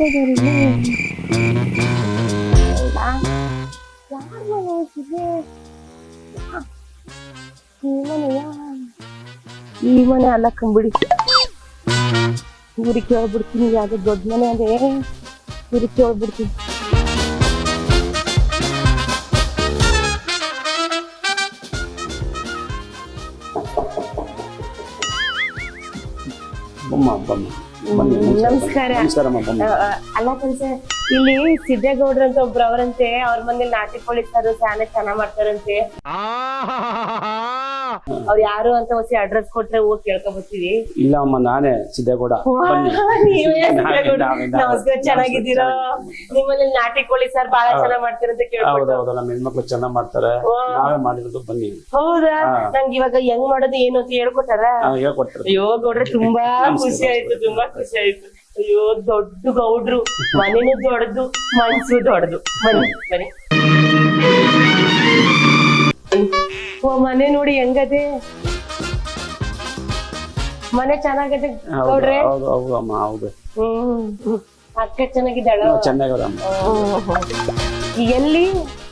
ಯಾರಿದ್ದಾರೆ ಯಾರ ಮನೆ ಇದೆ ಈ ಮನೆಯ ಈ ಮನೆ ಅಲ್ಲ ಕಂಬಿಡಿ. ಊರಿಗೆ ಕೇಳ್ಬಿಡ್ತೀನಿ ಯಾವ್ದು ದೊಡ್ಡ ಮನೆ ಅದೇ. ಊರಿಗೆ ಕೇಳ್ಬಿಡ್ತೀನಿ ಬಮ್ಮ ಬಮ್ಮ. ನಮಸ್ಕಾರ. ಅಲ್ಲ ಕನ್ಸ ಇಲ್ಲಿ ಸಿದ್ದೇಗೌಡ್ರ ಅಂತ ಒಬ್ರು ಅವರಂತೆ ಅವ್ರ ಮನೇಲಿ ನಾಟಿ ಕೋಳಿ ಸಾರು ಸ್ಯಾನೆ ಚೆನ್ನಾಗ್ ಮಾಡ್ತಾರಂತೆ. ಅವ್ರು ಯಾರು ಅಂತ ಹೊಸಿ ಅಡ್ರೆಸ್ ಕೊಟ್ರೆ ಹೋಗಿ ಕೇಳ್ಕೊಂಡ್ ಬರ್ತೀವಿ ಇಲ್ಲ ಅಮ್ಮ ನಾನೇ ಸಿದ್ದೇಗೌಡ. ಬನ್ನಿ. ನಮಸ್ಕಾರ ಚೆನ್ನಾಗಿದ್ದೀರಾ? ನಿಮ್ಮಲ್ಲಿ ನಾಟಿ ಕೋಳಿ ಸರ್ ಬಹಳ ಚೆನ್ನಾಗ್ ಮಾಡ್ತೀರ ಅಂತ ಕೇಳ್ಬೋದು ನಮ್ಮ ಹೆಣ್ಮಕ್ಳು ಚೆನ್ನಾಗ್ ಮಾಡ್ತಾರೆ. ನಾವೇ ಮಾಡಿರೋದು ಬನ್ನಿ. ಹೌದಾ? ಹಾ. ನಂಗೆ ಇವಾಗ ಹೆಂಗ್ ಮಾಡೋದು ಏನು ಅಂತ ಹೇಳ್ಕೊಟ್ಟಾರ? ಆ, ಹೇಳ್ಕೊಡ್ತಾರೆ ಅಯ್ಯೋ ಗೌಡ್ರೆ ತುಂಬಾ ಖುಷಿ ಆಯ್ತು ತುಂಬಾ ಖುಷಿ ಆಯ್ತು. ಅಯ್ಯೋ ದೊಡ್ಡ ಗೌಡ್ರು. ಮನೇನು ದೊಡ್ಡದು ಮನ್ಸು ದೊಡ್ಡದು. ಬನ್ನಿ ಬನ್ನಿ. ಓ ಮನೆ ನೋಡಿ ಹೆಂಗದೆ? ಮನೆ ಚೆನ್ನಾಗದೆ ಹೌದು ಗೌಡ್ರೆ? ಹೌದು ಹೌದು ಅಮ್ಮ ಹೌದು. ಹ್ಮ್. ಅಕ್ಕ ಚೆನ್ನಾಗಿದ್ದಾಳ? ಚೆನ್ನಾಗದ ಅಮ್ಮ. ಎಲ್ಲಿ?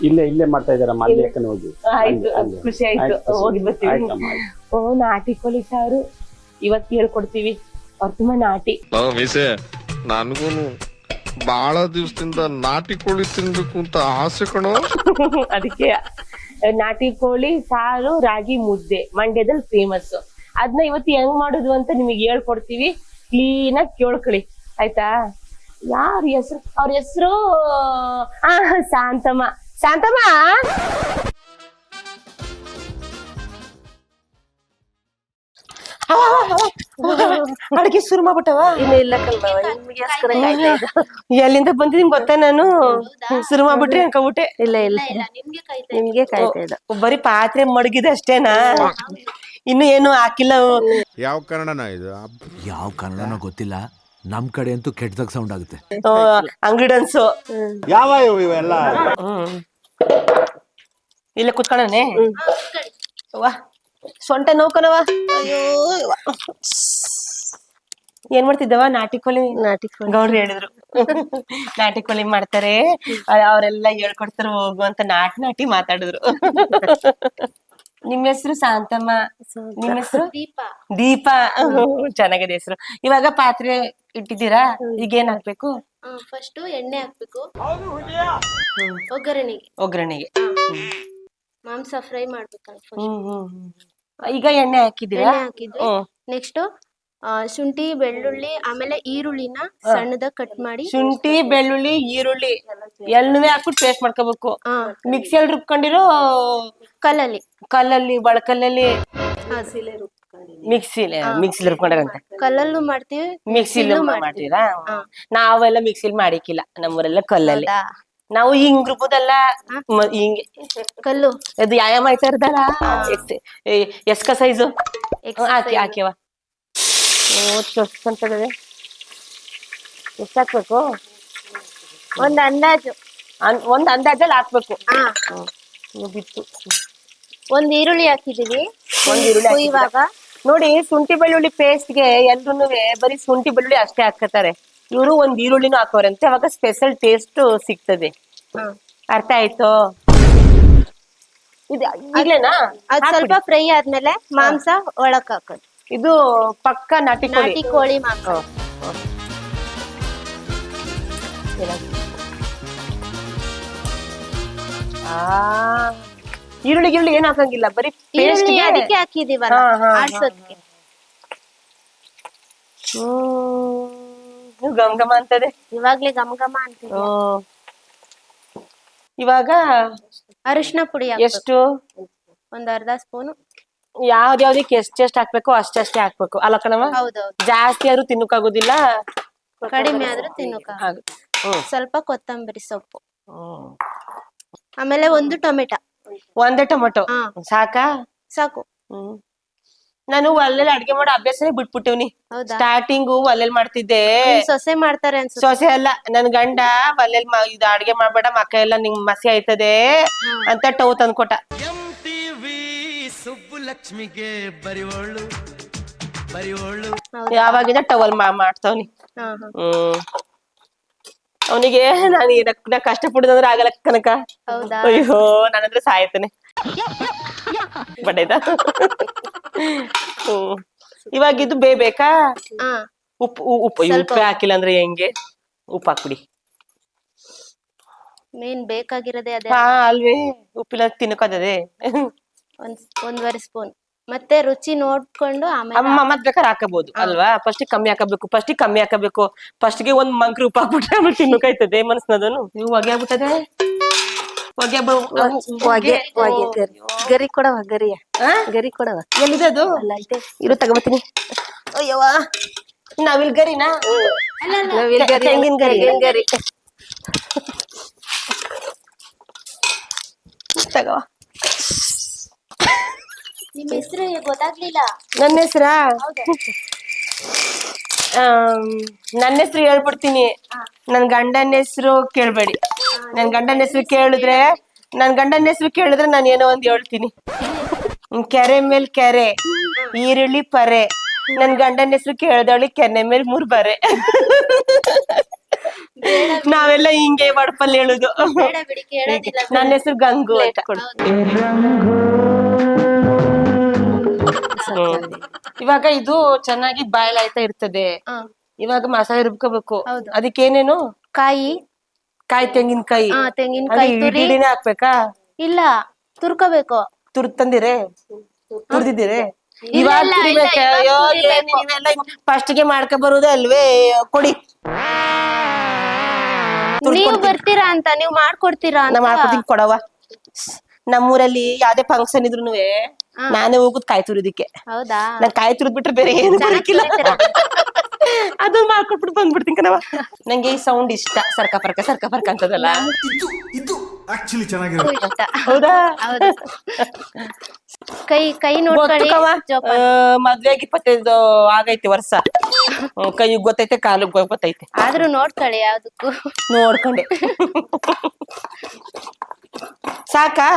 ಇಲ್ಲೇ ಇಲ್ಲೇ ಮಾಡ್ತಾ ಇದಾರಮ್ಮ ಅಲ್ಲಿ ಯಾಕನೆ ಹೋಗಿ. ಆಯ್ತು ಅಲ್ಲಿ. ಖುಷಿ ಆಯ್ತು. ಆಯ್ತು, ಹೋಗಿ ಬರ್ತೀವಿ. ಆಯ್ತಮ್ಮ, ಆಯ್ತು. ಓ ನಾಟಿ ಕೋಳಿ ಸಾರು ಇವತ್ತು ಹೇಳ್ಕೊಡ್ತೀವಿ. ಅವ್ರು ತುಂಬಾ ನಾಟಿ. ನಾವು ಮೀಸೆ ನನಗೂನು ಬಹಳ ದಿವಸದಿಂದ ನಾಟಿ ಕೋಳಿ ತಿನ್ಬೇಕು ಅಂತ ಆಸೆ ಕಣೋ. ಅದಕ್ಕೆ ನಾಟಿ ಕೋಳಿ, ಸಾರು, ರಾಗಿ, ಮುದ್ದೆ. ಮಂಡ್ಯದಲ್ಲಿ ಫೇಮಸ್ ಅದನ್ನ ಇವತ್ತು ಹೆಂಗ್ ಮಾಡುದು ಅಂತ ನಿಮಗೆ ಹೇಳ್ಕೊಡ್ತೀವಿ. ಕ್ಲೀನ್ ಆಗಿ ಕೇಳ್ಕೊಳ್ಳಿ. ಆಯ್ತಾ? ಯಾರ ಹೆಸರು? ಅವ್ರ ಹೆಸರು, ಆ ಶಾಂತಮ್ಮ ಶಾಂತಮ್ಮ ಅಡಿಗೆ ಶುರು ಮಾಡ್ಬಿಟ್ಟವ? ಇನ್ನು ಇಲ್ಲ ಕಲ್ಬವ ನಿಮ್ಗೆ ಎಲ್ಲಿಂದ ಬಂದಿದ್ದೀನಿ ಗೊತ್ತಾ ನಾನು? ಶುರು ಮಾಡ್ಬಿಟ್ರಿ ಅನ್ಕೋಬಿಟ್ಟೆ ಇಲ್ಲ ಇಲ್ಲ. ನಿಮ್ಗೆ ಕಾಯ್ತಾ ಇದ್ದ. ಬರೀ ಪಾತ್ರೆ ಮಡಗಿದೆ ಅಷ್ಟೇನಾ? ಇನ್ನು ಏನು ಹಾಕಿಲ್ಲ ಯಾವ ಕನ್ನಡನ ಇದು? ಯಾವ ಕನ್ನಡನೋ ಗೊತ್ತಿಲ್ಲ. ನಮ್ ಕಡೆ ಅಂತೂ ಕೆಟ್ಟದಾಗ ಸೌಂಡ್ ಆಗುತ್ತೆ. ಅಂಗಡಿ ಡನ್ಸು ಯಾವ ಇವೆಲ್ಲ? ಇಲ್ಲೇ ಕುತ್ಕೊಳ್ಳೋಣ. ವಾ. ಸೊಂಟ ನೋಕನವ ಅಯ್ಯೋ. ಏನ್ ಮಾಡ್ತಿದ್ದವ ನಾಟಿ ಕೋಳಿ ನಾಟಿ ಕೋಳಿ. ಗೌಡ್ರು ಹೇಳಿದ್ರು. ನಾಟಿ ಕೋಳಿ ಮಾಡ್ತಾರೆ. ಅವರೆಲ್ಲಾ ಹೇಳ್ಕೊಡ್ತಾರೆ ಹೋಗು ಅಂತ ನಾಟಿ ನಾಟಿ ಮಾತಾಡಿದ್ರು. ನಿಮ್ ಹೆಸರು ಶಾಂತಮ್ಮ? ನಿಮ್ ಹೆಸರು? ದೀಪ. ಚೆನ್ನಾಗಿದೆ ಹೆಸರು. ಇವಾಗ ಪಾತ್ರೆ ಇಟ್ಟಿದ್ದೀರಾ? ಈಗ ಏನ್ ಹಾಕ್ಬೇಕು? ಫಸ್ಟ್ ಎಣ್ಣೆ ಹಾಕ್ಬೇಕು. ಒಗ್ಗರಣೆಗೆ. ಒಗ್ಗರಣೆಗೆ. ಮಾಂಸ ಫ್ರೈ ಹ್ಮ್ ಹ್ಮ್ ಹ್ಮ್. ಈಗ ಎಣ್ಣೆ ಹಾಕಿದ್ದೀರಾ? ಎಣ್ಣೆ ಹಾಕಿದ್ವಿ. ಹ್ಮ್. ನೆಕ್ಸ್ಟ್ ಶುಂಠಿ ಬೆಳ್ಳುಳ್ಳಿ ಆಮೇಲೆ ಈರುಳ್ಳಿನ ಸಣ್ಣದ ಕಟ್ ಮಾಡಿ ಶುಂಠಿ ಬೆಳ್ಳುಳ್ಳಿ ಈರುಳ್ಳಿ ಎಲ್ಲನೂ ಹಾಕ್ಬಿಟ್ಟು ಪೇಸ್ಟ್ ಮಾಡ್ಕೋಬೇಕು. ಆ, ಮಿಕ್ಸಿಯಲ್ಲಿ ರುಬ್ಕೊಂಡಿರೋ ಕಲ್ಲಲ್ಲಿ. ಕಲ್ಲಲ್ಲಿ ಬಳಕಲ್ಲಲ್ಲಿ ಮಿಕ್ಸಿ ಮಿಕ್ಸಿಲಿ ಮಿಕ್ಸಿಲಿ ರುಬ್ಕೊಂಡಾರಂತೆ. ಕಲ್ಲಲ್ಲೂ ಮಾಡ್ತೀವಿ ಮಿಕ್ಸಿಲಿ ಮಾಡ್ತೀರಾ. ನಾವೆಲ್ಲ ಮಿಕ್ಸಿಲಿ ಮಾಡಿಕ್ಕಿಲ್ಲ. ನಮ್ಮೂರೆಲ್ಲ ಕಲ್ಲಲ್ಲಿ. ಹೌದಾ? ನಾವು ಹಿಂಗ್ ರುಬ್ಬುದಲ್ಲ ಹಿಂಗೆ. ಕಲ್ಲು. ಅದು ವ್ಯಾಯಾಮ ಆಯ್ತಾ ಇರ್ದಲ್ಲ ಎಸ್ಕ ಸೈಜು? ಹಾಕಿ ಹಾಕಿವ ಓದ್ಕೊಂತದೆ ಎಷ್ಟು ಹಾಕ್ಬೇಕು? ಒಂದ್ ಅಂದಾಜು. ಒಂದ್ ಅಂದಾಜಲ್ಲಿ ಹಾಕ್ಬೇಕು. ಹಾ. ಬಿತ್ತು ಒಂದ್ ಈರುಳ್ಳಿ ಹಾಕಿದೀವಿ ಒಂದ್ ಈರುಳ್ಳಿ ಇವಾಗ ನೋಡಿ ಶುಂಠಿ ಬೆಳ್ಳುಳ್ಳಿ ಪೇಸ್ಟ್ಗೆ ಎಲ್ರು ಬರೀ ಶುಂಠಿ ಬೆಳ್ಳುಳ್ಳಿ ಅಷ್ಟೇ ಹಾಕತಾರೆ ಇವರು ಒಂದ್ ಈರುಳ್ಳಿನೂ ಹಾಕೋರಂತೆ ಅವಾಗ ಸ್ಪೆಷಲ್ ಟೇಸ್ಟ್ ಸಿಗ್ತದೆ. ಅರ್ಥ ಆಯ್ತು? ಇದು ಇಲ್ಲೇನಾ ಅದ್ ಸ್ವಲ್ಪ ಫ್ರೈ ಆದ್ಮೇಲೆ ಮಾಂಸ ಒಳಕ್ ಹಾಕೋದು. ಇದು ಪಕ್ಕ ನಾಟಿ ನಾಟಿ ಕೋಳಿ ಮಾಂಸ. ಆ ಈರುಳ್ಳಿ ಗಿರುಳ್ಳಿ ಏನ್ ಹಾಕಂಗಿಲ್ಲ? ಬರೀ ಈರುಳ್ಳಿ ಗೆ- ಅದಕ್ಕೆ ಹಾಕಿದೀವಲ್ಲ ಹಾ, ಹಾ, ಹಾ. ಆಡ್ಸೋದಕ್ಕೆ ಗಮ್ ಗಮ ಅಂತದೆ. ಇವಾಗ್ಲೇ ಘಮ ಘಮ ಹ್ಮ್. ಇವಾಗ ಅರಿಶಿನ ಪುಡಿ ಹಾಕ್ಬೇಕು. ಎಷ್ಟು? ಒಂದ್ ಅರ್ಧ ಸ್ಪೂನ್. ಯಾವ್ದ್ ಯಾವ್ದಕ್ಕೆ ಎಷ್ಟ್ ಎಷ್ಟ್ ಹಾಕ್ಬೇಕು ಅಷ್ಟಷ್ಟೇ ಹಾಕ್ಬೇಕು. ಅಲ್ಲ ಕಣವ ಹೌದೌದು. ಜಾಸ್ತಿ ಆದ್ರೂ ತಿನ್ನಕ್ಕಾಗೋದಿಲ್ಲ. ಕಡಿಮೆ ಆದ್ರೂ ತಿನ್ನೋಕ. ಹ್ಮ್. ಸ್ವಲ್ಪ ಕೊತ್ತಂಬರಿ ಸೊಪ್ಪು. ಹ್ಮ್. ಆಮೇಲೆ ಒಂದು ಟೊಮೆಟೊ. ಒಂದೇ ಟೊಮೆಟೊ? ಹಾ. ಸಾಕಾ? ಸಾಕು. ಹ್ಮ್. ನಾನು ಒಲೆಲ್ ಅಡ್ಗೆ ಮಾಡೋ ಅಭ್ಯಾಸನೇ ಬಿಟ್ಬಿಟ್ಟಿವ್ನಿ. ಹೌದಾ? ಸ್ಟಾರ್ಟಿಂಗು ಒಲ್ಲೆಲ್ ಮಾಡ್ತಿದ್ದೆ. ನಿಮ್ ಸೊಸೆ ಮಾಡ್ತಾರೆ ಅನ್ಸುತ್ತೆ. ಸೊಸೆ ಅಲ್ಲ ನನ್ ಗಂಡ ಒಲ್ಲೆಲ್ ಮಾ- ಇದು ಅಡ್ಗೆ ಮಾಡ್ಬೇಡ ಮಕ್ಕ ಎಲ್ಲ ನಿಂಗ್ ಮಸಿ ಆಯ್ತದೆ ಅಂತ ಟವ್ ತಂದ್ಕೊಟ್ಟ. ಎಂಟಿವಿ ಸುಬ್ಬುಲಕ್ಷ್ಮಿಗೆ ಬರಿವೋಳು ಯಾವಾಗಿಂದ ಟವಲ್ ಮಾ ಮಾಡ್ತಾವ್ನಿ. ಟವಲ್ ಹಾ. ಹ್ಮ್. ಅವನಿಗೆ ನಾನು ಕಷ್ಟ ಪಡುದಂದ್ರೆ ಆಗಲ್ಲ ಕನಕ. ಹೌದಾ? ಅಯ್ಯೋ ನಾನಂದ್ರೆ ಸಾಯ್ತೇನೆ. ಹ್ಮ್ ಇವಾಗ ಇದು ಬೇ ಬೇಕಾ? ಹಾ. ಉಪ್ಪು ಉಪ್ಪು ಉಪ್ಪು ಹಾಕಿಲ್ಲ ಅಂದ್ರೆ ಹೆಂಗೆ? ಉಪ್ಪು ಹಾಕ್ಬಿಡಿ. ಮೇನ್ ಬೇಕಾಗಿರೋದೇ ಅದೇ. ಹಾ ಅಲ್ವೇ ಉಪ್ಪಿಲ್ಲ ತಿನ್ನಕೋದದೆ ಒಂದ್ ಒಂದ್ವರೆ ಸ್ಪೂನ್. ಮತ್ತೆ ರುಚಿ ನೋಡ್ಕೊಂಡು ಆಮೇಲೆ ಅಮ್ಮ ಮತ್ ಬೇಕಾದ್ರೆ ಹಾಕಬಹುದು ಅಲ್ವಾ? ಫಸ್ಟ್ ಕಮ್ಮಿ ಹಾಕಬೇಕು ಫಸ್ಟ್ ಕಮ್ಮಿ ಹಾಕಬೇಕು ಫಸ್ಟ್ಗೆ ಒಂದ್ ಮಂಕ್ರಿ ಉಪ್ಪು ಹಾಕ್ಬಿಟ್ರೆ ಆಮೇಲೆ ತಿನ್ನಕಾಯ್ತದೆ ಮನಸ್ನದನು ನೀವು ಹೊಗೆ ಆಗ್ಬಿಟ್ಟದೆ? ಹೊಗೆ ಬ- ಹೊಗೆ ಹೊಗೆ. ಗರಿ. ಗರಿ ಕೊಡವ ಗರಿಯ. ಆ? ಗರಿ ಕೊಡವ. ಎಲ್ಲಿದೆ ಅದು ಅಲ್ಲ ಐತೆ ಇರು ತಗೋಬತ್ತೀನಿ. ಅಯ್ಯವ್ವ ನಾವಿಲ್ ಗರಿನಾ? ನವಿಲ್ ಗರಿ ಅಲ್ಲ, ತೆಂಗಿನ ಗರಿ. ತೆಂಗಿನ ಗರಿ. ತಗೋ. ನಿಮ್ ಹೆಸರು ಗೊತ್ತಾಗ್ಲಿಲ್ಲ. ನನ್ನ ಹೆಸ್ರಾ? ನನ್ನ ಹೆಸರು ಹೇಳ್ಬಿಡ್ತೀನಿ. ನನ್ ಗಂಡನ ಹೆಸರು ಕೇಳ್ಬೇಡಿ. ನನ್ ಗಂಡನ ಹೆಸರು ಕೇಳಿದ್ರೆ ನನ್ ಗಂಡನ ಹೆಸರು ಕೇಳಿದ್ರೆ ನಾನು ಏನೋ ಒಂದ್ ಹೇಳ್ತೀನಿ. ಕೆರೆ ಮೇಲ್ ಕೆರೆ ಈರುಳ್ಳಿ ಪರೆ. ನನ್ ಗಂಡನ ಹೆಸರು ಕೇಳ್ದವಳಿ ಕೆನೆ ಮೇಲ್ ಮೂರ್ ಬರೆ. ನಾವೆಲ್ಲ ಹಿಂಗೆ ಬಡಪಲ್ಲಿ ಹೇಳುದು. ನನ್ನ ಹೆಸರು ಗಂಗು ಅಂತ. ಇವಾಗ ಇದು ಚೆನ್ನಾಗಿ ಬಾಯ್ಲಾಯ್ತಾ ಇರ್ತದೆ. ಇವಾಗ ಮಸಾಲೆ ರುಬ್ಕೋಬೇಕು. ಅದಕ್ಕೆ ಅದಕ್ಕೇನೇನು? ಕಾಯಿ. ಕಾಯಿ ತೆಂಗಿನಕಾಯಿ. ಹಾ ತೆಂಗಿನಕಾಯಿ ತುರಿ. ಇಡಿನೇ ಹಾಕ್ಬೇಕಾ? ಇಲ್ಲ ತುರ್ಕೋಬೇಕು. ತುರ್ ತಂದಿರೆ? ತುರ್ದಿದ್ದೀರೆ? ಇವಾಗ ಫಸ್ಟ್ಗೆ ಮಾಡ್ಕೊ ಬರುದೇ ಅಲ್ವೇ? ಕೊಡಿ. ನೀವು ಬರ್ತೀರಾ ಅಂತ ನೀವ್ ಮಾಡ್ಕೊಡ್ತೀರಾ ನಾ ಮಾಡ್ಕೊಡ್ತೀನಿ ಕೊಡವ ನಮ್ಮೂರಲ್ಲಿ ಯಾವ್ದೇ ಫಂಕ್ಷನ್ ಇದ್ರು ನಾನೇ ಹೋಗುದ್ ಕಾಯಿ ತುರಿದಿಕ್ಕೆ. ಹೌದಾ? ನಾನ್ ಕಾಯಿ ತುರಿದ್ ಬಿಟ್ರೆ ಬೇರೆ ಏನು ಬರಕಿಲ್ಲ? ಅದು ಮಾಡ್ಕೊಟ್ಬಿಟ್ಟು ಬಂದ್ಬಿಡ್ತೀನಿ ಕಣವ ನಂಗೆ ಈ ಸೌಂಡ್ ಇಷ್ಟ. ಸರ್ಕ ಪರ್ಕ ಸರ್ಕ ಪರ್ಕ ಅಂತದಲ್ಲ. ಇದು ಇದು ಆಕ್ಚುಲಿ ನನಗೂ ಚೆನ್ನಾಗಿರೋದು ಹೌದಾ? ಹೌದು. ಕೈ ಕೈ ನೋಡ್ಕೊಳ್ಳಿ. ಗೊತ್ತುಕವ ಜೋಪಾನ. ಮದ್ವೆಗೆ ಇಪ್ಪತ್ತೈದು ಆಗೈತೆ ವರ್ಷ. ಕೈಗೆ ಗೊತ್ತೈತೆ ಕಾಲು ಗೊತ್ತೈತೆ. ಆದ್ರೂ ನೋಡ್ಕೊಳ್ಳಿ ಯಾವ್ದಕ್ಕೂ. ನೋಡ್ಕೊಂಡೆ. ಸಾಕಾ?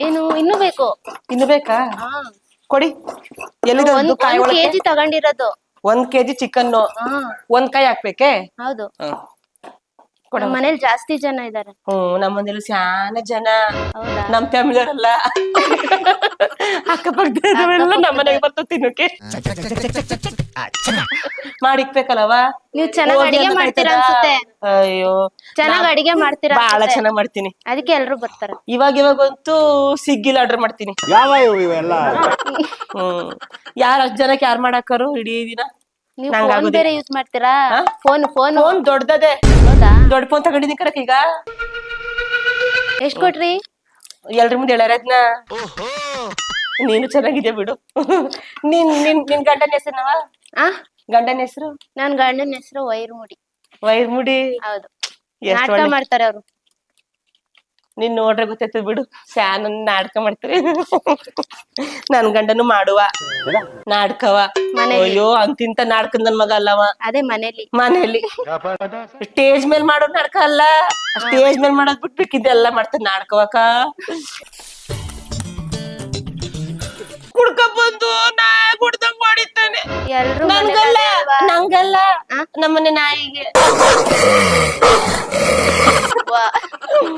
ಏನು ಇನ್ನು ಬೇಕು? ಇನ್ನು ಬೇಕಾ? ಹಾ. ಕೊಡಿ. ಎಲ್ಲಿದೆ ಒಂದು ಕಾಯಿ ಒಳಗೆ ಕೆಜಿ ತಗೊಂಡಿರೋದು. ಒಂದ್ ಕೆಜಿ ಚಿಕನ್ ಒಂದ್ ಕೈ ಹಾಕ್ಬೇಕೆ? ಹೌದು. ನಮ್ಮ ಮನೇಲಿ ಜಾಸ್ತಿ ಜನ ಇದಾರೆ. ಹ್ಮ್ ನಮ್ಮ ಮನೇಲಿ ಸ್ಯಾನ ಜನ. ಹೌದಾ? ನಮ್ ಫ್ಯಾಮಿಲಿ ಅವರೆಲ್ಲ ಅಕ್ಕಪಕ್ಕದವರೆಲ್ಲ ನಮ್ಮ ಮನೆಗೆ ಬರ್ತದೆ ತಿನ್ನೋಕೆ ಮಾಡಿಕ್ಬೇಕಲ್ಲವ ನೀವ್ ಚೆನ್ನಾಗ್ ಹೋಗಿ ಅಡಿಗೆ ಅಂತ ಮಾಡ್ತೀರಾ ಕಾಯ್ತದ? ಅನ್ಸುತ್ತೆ. ಅಯ್ಯೋ ಚೆನ್ನಾಗ್ ಅಡಿಗೆ ಮಾಡ್ತೀರಾ ಬಹಳ ಅನ್ಸುತ್ತೆ. ಚೆನ್ನಾಗ್ ಮಾಡ್ತೀನಿ. ಅದಕ್ಕೆ ಎಲ್ರು ಬರ್ತಾರೆ. ಇವಾಗ ಇವಾಗಂತೂ ಸಿಗ್ಗಿಲ್ ಆರ್ಡರ್ ಮಾಡ್ತೀನಿ. ಯಾವ ಇವು ಇವೆಲ್ಲ? ಹ್ಮ್ ಯಾರ್ ಅಷ್ಟ್ ಜನಕ್ಕೆ ಯಾರ್ ಮಾಡಾಕರು ಇಡೀ ದಿನ? ನೀವು ಫೋನ್ ಬೇರೆ ಯೂಸ್ ಮಾಡ್ತೀರಾ? ಫೋನ್ ಫೋನ್ ಫೋನ್ ದೊಡ್ಡದದೆ ಹೌದಾ? ದೊಡ್ಡ ಫೋನ್ ತಗೊಂಡಿದ್ದೀನಿ ಕಣಕ್ ಈಗ. ಎಷ್ಟ್ ಕೊಟ್ರಿ? ಎಲ್ರ ಮುಂದೆ ಹೇಳ್ಯಾರ ಅದ್ನ. ನೀನು ಚೆನ್ನಾಗಿದೆ ಬಿಡು. ನಿನ್ ನಿನ್ ನಿನ್ ಗಂಡನ ಹೆಸರನವ? ಆ? ಗಂಡನ ಹೆಸರು? ನನ್ ಗಂಡನ ಹೆಸರು ವೈರ್ಮುಡಿ. ವೈರ್ಮುಡಿ? ಹೌದು. ಎಷ್ಟ್ ನಾಟಕ ಒಳ್ಳೆ ಮಾಡ್ತಾರೆ ಅವ್ರು. ನೀನ್ ನೋಡ್ರೆ ಗೊತ್ತಾಯ್ತದ ಬಿಡು. ಸ್ಯಾನ್ ನಾಟಕ ಮಾಡ್ತೀರಿ. ನನ್ ಗಂಡನು ಮಾಡುವ. ನಾಟಕವ. ಮನೇಲಿ. ಅಯ್ಯೋ ಅಂತಿಂತ ನಾಟಕ ನನ್ ಮಗ ಅಲ್ಲವ. ಅದೇ ಮನೇಲಿ. ಮನೇಲಿ. ಸ್ಟೇಜ್ ಮೇಲ್ ಮಾಡೋ ನಾಟಕ ಅಲ್ಲ. ಸ್ಟೇಜ್ ಮೇಲ್ ಮಾಡೋದ್ ಬಿಟ್ಬೇಕಿದ್ದೆಲ್ಲ ಮಾಡ್ತಾನೆ ನಾಟಕವಕ ಕುಡ್ಕ ಬಂದು ನಾ ಕುಡ್ದಂಗ್ ಮಾಡಿದ್ದಾನೆ ಎಲ್ರು ನನ್ಗಲ್ಲ ನಂಗಲ್ಲ. ಆ? ನಮ್ಮನೆ ನಾಯಿಗೆ. ವಾ.